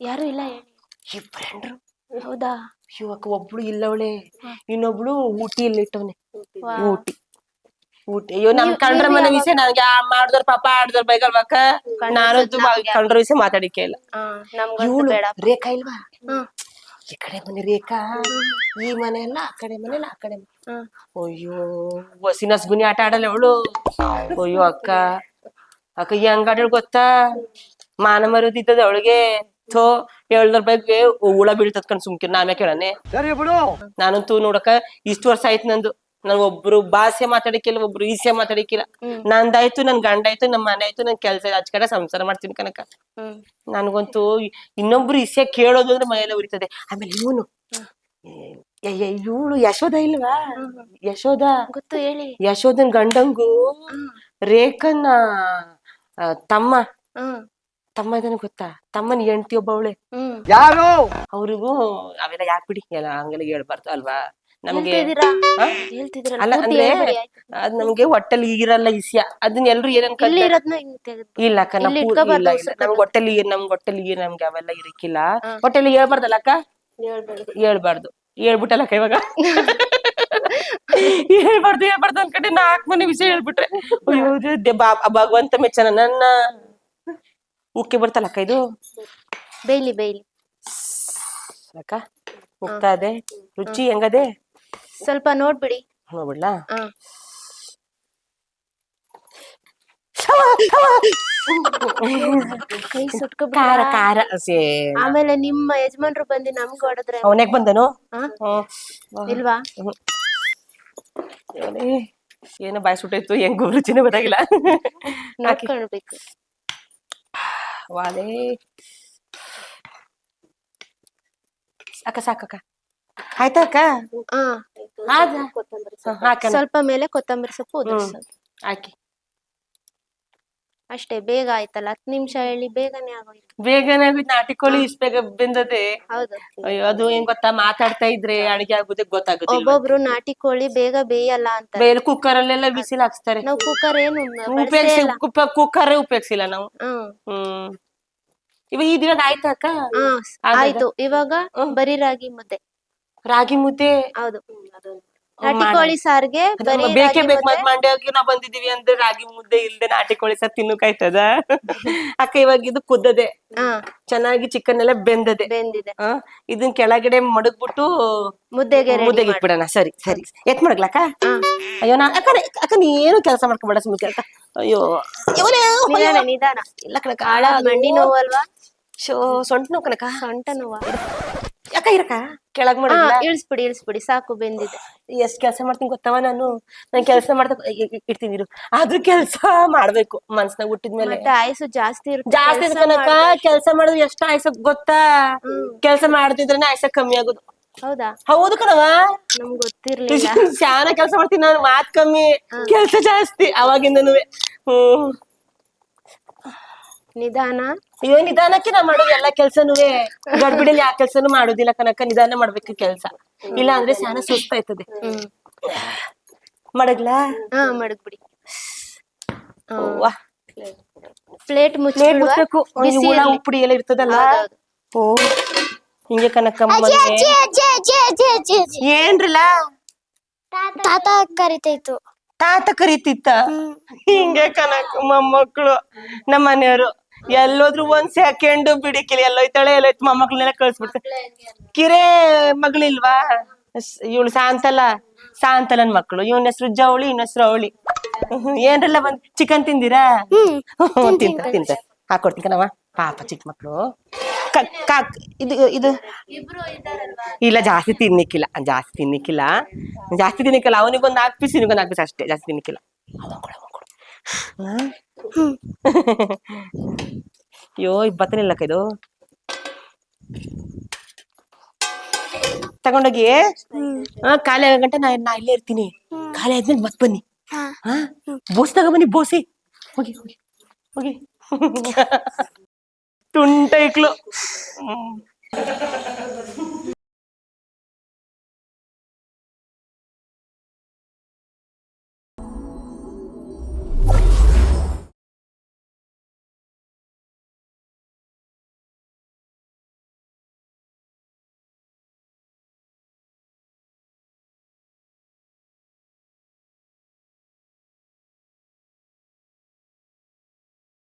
ಯಾರು ಇಲ್ಲ ಇಬ್ರೆಂಡ್ರು. ಹೌದಾ? ಇವಾಗ ಒಬ್ಳು ಇಲ್ಲವಳೆ. ಇನ್ನೊಬ್ಳು ಊಟಿ. ಇಲ್ಲಿ ಇಟ್ಟವನೆ ವಾ. ಊಟಿ. ಊಟಿ ಅಯ್ಯೋ ನಮ್ ಕಂಡ್ರ ಮನೆ ವಿಷಯ ನನಗೆ ಆ ಪಾಪ ಪಾಪ ಬೈಗಲ್ ಬೈಗಲ್ವಾಕ ನಾನು ಕಂಡ್ರ ವಿಷಯ ಮಾತಾಡಿಕೆ ಇಲ್ಲ. ಇವಳು ರೇಖಾ ಇಲ್ವಾ? ಹ್ಮ್. ಈ ಕಡೆ ಮನೆ ರೇಖಾ ಈ ಮನೆ ಅಲ್ಲ ಆ ಕಡೆ ಮನೆ ಅಲ್ಲ ಆ ಕಡೆ. ಅಯ್ಯೋ ಸಿನಸ್ ಗುನಿ ಆಟ ಆಡಲ್ಲ ಅವಳು ಅಯ್ಯೋ ಅಕ್ಕ. ಅಕ್ಕ ಈ ಆಡಲ್ ಗೊತ್ತಾ? ಮಾನ ಮರೋದಿದ್ದದ ಅವಳಿಗೆ. ಥೋ ಹೇಳ್ದ್ರ ಬಗ್ಗೆ ಉಳ ಬೀಳ್ತದ ಕಣ್ ಸುಮ್ಕಿರ್ ನಾಮೇ ಕೇಳನೆ ನಾನಂತೂ ನೋಡಕ ಇಷ್ಟು ವರ್ಷ ಆಯ್ತು ನಂದು. ನನ್ ಒಬ್ರು ಭಾಷೆ ಮಾತಾಡಿಕಿಲ್ಲ ಒಬ್ರು ಈಸೆ ಮಾತಾಡಿಕಿಲ್ಲ ನಂದಾಯ್ತು ನನ್ ಗಂಡ ಆಯ್ತು ನಮ್ ಮನೆ ಆಯ್ತು ನನ್ ಕೆಲ್ಸ ಆಚ ಕಡೆ ಸಂಸಾರ ಮಾಡ್ತೀನಿ ಕನಕ ನನ್ಗಂತೂ ಇನ್ನೊಬ್ರು ಈಸೆ ಕೇಳೋದು ಅಂದ್ರೆ ಮೈಯೆಲ್ಲ ಉರಿತದೆ. ಆಮೇಲೆ ಇವನು. ಇವಳು ಯಶೋದ ಇಲ್ವಾ? ಯಶೋದ ಗೊತ್ತು ಹೇಳಿ. ಯಶೋದನ್ ಗಂಡಂಗು ರೇಖನ್ನ ತಮ್ಮ. ತಮ್ಮ ಇದನ್ನ ಗೊತ್ತಾ? ತಮ್ಮನ ಹೆಂಡತಿ ಒಬ್ಬವಳೆ ಯಾರು? ಅವ್ರಿಗೂ ಅವೆಲ್ಲ ಯಾಕೆ ಬಿಡಿ? ಎಲ್ಲ ಹಂಗೆಲ್ಲ ಹೇಳ್ಬಾರ್ದು ಅಲ್ವಾ? ನಮ್ಗೆ ಅಲ್ಲ ಅಂದ್ರೆ ಅದ್ ನಮ್ಗೆ ಹೊಟ್ಟೆಲಿ ಈಗಿರಲ್ಲ ಇಸ್ಯ ಅದನ್ನ ಎಲ್ರು ಏನ್ ಇಲ್ಲಿ ಅಕ್ಕ ನಮ್ ಇಲ್ಲ ನಮ್ಗೆ ಹೊಟ್ಟೆಲಿ ನಮ್ಗೆ ಹೊಟ್ಟೆಲಿ ಏನ್ ನಮ್ಗೆ ಅವೆಲ್ಲ ಇರಕ್ಕಿಲ್ಲ ಹೊಟ್ಟೆಲಿ ಹೇಳ್ಬಾರ್ದಲ್ಲ ಅಕ್ಕ? ಹೇಳ್ಬಾರ್ದು. ಹೇಳ್ಬಿಟ್ಟಲ್ಲಕ್ಕ ಇವಾಗ? ಹೇಳ್ಬಾರ್ದು ಹೇಳ್ಬಾರ್ದು ಅನ್ಕಂಡೆ ನಾಲ್ಕು ಮನೆ ವಿಷಯ ಹೇಳ್ಬಿಟ್ರೆ. ಭಗವಂತ ಮೆಚ್ಚನ ನನ್ನ. ಉಕ್ಕಿ ಬರ್ತಲ್ಲ ಅಕ್ಕ ಇದು? ಬೇಯ್ಲಿ ಬೇಯ್ಲಿ. ಅಕ್ಕ ಹೋಗ್ತಾ ಇದೆ. ರುಚಿ ಹೆಂಗದೆ? ಸ್ವಲ್ಪ ನೋಡ್ಬಿಡಿ. ನೋಡ್ಬಿಡ್ಲಾ ಹಾ. ಕೈ ಸುಟ್ಕೊಬಿಟ್ರಾ? ಖಾರ ಖಾರ. ಸೇ. ಆಮೇಲೆ ನಿಮ್ಮ ಯಜಮಾನ್ರು ಬಂದು ನಮ್ಗ್ ಹೊಡೆದ್ರೆ ಅವನ್ಯಾಗ ಬಂದನು? ಹಾ? ಇಲ್ವಾ? ಏನೋ ಬಾಯ್ ಸುಟ್ಟೈತು ಹೆಂಗ್ ರುಚಿನೇ ಗೊತ್ತಾಗಿಲ್ಲ. ನೋಡ್ಕೊಳ್ಬೇಕು. ವಾಲೆ. ಅಕ್ಕ ಸಾಕಕ್ಕ. ಆಯ್ತಾ ಅಕ್ಕ ಹಾ ಆದ ಹಾಕಣ. ಸ್ವಲ್ಪ ಮೇಲೆ ಕೊತ್ತಂಬರಿ ಸೊಪ್ಪು ಉದುರ್ಸೋದು. ಹಾಕಿ. ಅಷ್ಟೇ ಬೇಗ ಆಯ್ತಲ್ಲ? ಹತ್ತು ನಿಮಿಷ ಹೇಳಿ ಬೇಗನೆ ಆಗೋಯ್ತು. ಬೇಗನೆ ಆಗಿ ನಾಟಿ ಕೋಳಿ ಇಷ್ಟ ಬೇಗ ಬೆಂದದೆ ಹೌದು. ಅಯ್ಯೋ ಅದು ಏನ್ ಗೊತ್ತಾ? ಮಾತಾಡ್ತಾ ಇದ್ರೆ ಅಡಿಗೆ ಆಗುದೇ ಗೊತ್ತಾಗುತ್ತೆ ಒಬ್ಬೊಬ್ರು ನಾಟಿ ಕೋಳಿ ಬೇಗ ಬೇಯಲ್ಲ ಅಂತ ಬೇರೆ ಕುಕ್ಕರ್ ಅಲ್ಲೆಲ್ಲ ಬಿಸಿಲ್ ಹಾಕ್ಸ್ತಾರೆ. ನಾವು ಕುಕ್ಕರ್ ಏನು ಬಳಸೇ ಉಪಯೋಗಿಸಿ ಕುಕ್ಕರ್ ಉಪಯೋಗಿಸಿಲ್ಲ ನಾವು. ಹ್ಮ್ ಹ್ಮ್. ಇವಾಗ ಈ ದಿನ ಆಯ್ತಾ ಅಕ್ಕ? ಹಾ ಆಯ್ತು. ಇವಾಗ ಬರೀ ರಾಗಿ ಮುದ್ದೆ. ರಾಗಿ ಮುದ್ದೆ. ಹೌದು. ನಾಟಿ ಕೋಳಿ ಸಾರ್ಗೆ ಬರೀ ಬೇಕೇ ಬೇಕು ಮತ್ ಮಂಡ್ಯಕ್ಕೆ ನಾವ್ ಬಂದಿದೀವಿ ಅಂದ್ರೆ ರಾಗಿ ಮುದ್ದೆ ಇಲ್ದೆ ನಾಟಿ ಕೋಳಿ ಸಹ ತಿನ್ನಕಾಯ್ತದ ಅಕ್ಕ ಇವಾಗ ಇದು ಕುದ್ದದೆ. ಹಾ. ಚೆನ್ನಾಗಿ ಚಿಕನ್ ಎಲ್ಲ ಬೆಂದದೆ. ಬೆಂದಿದೆ ಇದನ್ ಕೆಳಗಡೆ ಮಡಗ್ಬಿಟ್ಟು ಮುದ್ದೆಗೆ ಮುದ್ದೆಗೆ. ಇಟ್ಬಿಡೋಣ. ಸರಿ ಸರಿ. ಎತ್ ಮಡಗ್ಲಕ್ಕ ಅಯ್ಯೋ ನಾ ಅಕ್ಕ ಅಕ್ಕ ನೀನು ಕೆಲಸ ಮಾಡ್ಕೊಬೇಡ ಸುಮ್ಕೆ ಅಕ್ಕ ಅಯ್ಯೋ. ನಿಧಾನ ನಿಧಾನ. ಇಲ್ಲ ಕಣಕ್ಕ ಆಳ ಮಂಡಿ ನೋವು ಅಲ್ವಾ ಶೋ ಸೊಂಟ ನೋವು ಕಣಕ್ಕ. ಸೊಂಟ ನೋವ? ಯಾಕ ಇರಕ ಕೆಳಗ್ ಮಾಡ ಇಳಿಸ್ಬಿಡಿ ಇಳಿಸ್ಬಿಡಿ ಸಾಕು ಬೆಂದಿದೆ. ಎಷ್ಟ್ ಕೆಲಸ ಮಾಡ್ತೀನಿ ಗೊತ್ತವ ನಾನು? ನಾನ್ ಕೆಲಸ ಮಾಡ್ತಾ ಇರ್ತೀನಿ ಇರು. ಆದ್ರೂ ಕೆಲಸ ಮಾಡ್ಬೇಕು ಮನ್ಸ್ನಾಗ ಹುಟ್ಟಿದ್ಮೇಲೆ ಆಯಸ್ಸು ಜಾಸ್ತಿ ಇರುತ್ತೆ ಜಾಸ್ತಿ ಕೆಲ್ಸ ಕನಕ. ಕೆಲಸ ಮಾಡಿದ್ರೆ ಎಷ್ಟು ಆಯ್ಸಕ್ ಗೊತ್ತಾ? ಕೆಲಸ ಮಾಡ್ತಿದ್ರೆ ಆಯ್ಸಕ್ ಕಮ್ಮಿ ಆಗೋದು. ಹೌದಾ? ಹೌದು ಕಣವ ನಮ್ಗ್ ಗೊತ್ತಿರ್ಲಿಲ್ಲ. ಶಾನ ಕೆಲಸ ಮಾಡ್ತೀನಿ ನಾನು ಮಾತ್ ಕಮ್ಮಿ. ಕೆಲಸ ಜಾಸ್ತಿ ಅವಾಗಿಂದನು ಹ್ಮ್. ನಿಧಾನ. ಅಯ್ಯೋ ನಿಧಾನಕ್ಕೆ ನಾ ಮಾಡೋದು ಎಲ್ಲಾ ಕೆಲ್ಸನೂ ಗಡ್ಬಿಡಿಲಿ ಯಾವ ಕೆಲ್ಸನು ಮಾಡೋದಿಲ್ಲ ಕನಕ ನಿಧಾನ ಮಾಡ್ಬೇಕು ಕೆಲ್ಸ. ಇಲ್ಲ ಅಂದ್ರೆ ಶಾನ ಸುಸ್ತಾಯ್ತದೆ ಮಡಗ್ಲಾ ಹಾ ಮಡಗ್ಬಿಡಿ ಅವ್ವ. ಪ್ಲೇಟ್ ಈ ಹುಳ ಉಪ್ಪುಡಿ ಎಲ್ಲ ಇರ್ತದಲ್ಲ? ಓ ಹಿಂಗೆ ಕನಕ ಏನ್ರಲ್ಲ? ತಾತ ಕರಿತೈತು. ತಾತ ಕರಿತಿತ್ತ? ಹಿಂಗೆ ಕನಕ ಮೊಮ್ಮಕ್ಳು ನಮ್ಮ ಮನೆಯವರು ಎಲ್ಲೋದ್ರು ಒಂದ್ ಸೆಕೆಂಡ್ ಬಿಡಿಕಿಲ್ಲ ಎಲ್ಲೋಯ್ತಾಳೆ ಎಲ್ಲೋಯ್ತು ಮೊಮ್ಮಕ್ಳನ್ನೆಲ್ಲ ಕಳ್ಸ್ಬಿಡ್ತಾರೆ ಕಿರೇ ಮಗಳಿಲ್ವಾ? ಇವಳು ಸಾಂತಲ ಸಾಂತಲನ್ ಮಕ್ಕಳು ಇವನ ಹೆಸರು ಜವಳಿ ಇವನ ಹೆಸರು ಅವಳಿ. ಏನ್ರಲ್ಲ ಬಂದ್ ಚಿಕನ್ ತಿಂದಿರಾ? ತಿಂತ ತಿಂತ. ಹಾಕೊಡ್ತೀನಿ ಕಣವ ಪಾಪ ಚಿಕ್ಕ ಕಾಕ್ ಇದು ಇದು. ಇಲ್ಲ ಜಾಸ್ತಿ ತಿನ್ನಿಕ್ಕಿಲ್ಲ. ಜಾಸ್ತಿ ತಿನ್ನಿಕ್ಕಿಲ್ಲ. ಜಾಸ್ತಿ ತಿನ್ನಿಕ್ಕಿಲ್ಲ. ಅವನಿಗೊಂದು ನಾಲ್ಕು ಇವನಿಗೊಂದು ನಾಲ್ಕು ಅಷ್ಟೇ. ಜಾಸ್ತಿ ತಿನ್ನಿಕ್ಕಿಲ್ಲ. ಅಯ್ಯೋ ಇದ್ ಬತ್ತನಿಲ್ಲ ಇದು ತಗೊಂಡೋಗಿ ಹಾ ಖಾಲಿ ಆಗೋ ಗಂಟೆ ನಾ ನಾ ಇಲ್ಲೇ ಇರ್ತೀನಿ. ಖಾಲಿ ಆದ್ಮೇಲೆ ಮತ್ ಬನ್ನಿ. ಹಾ ಬೋಸ್ ತಗೊಂಬನ್ನಿ ಬೋಸಿ. ಹೋಗಿ ಹೋಗಿ ಹೋಗಿ. ತುಂಟ.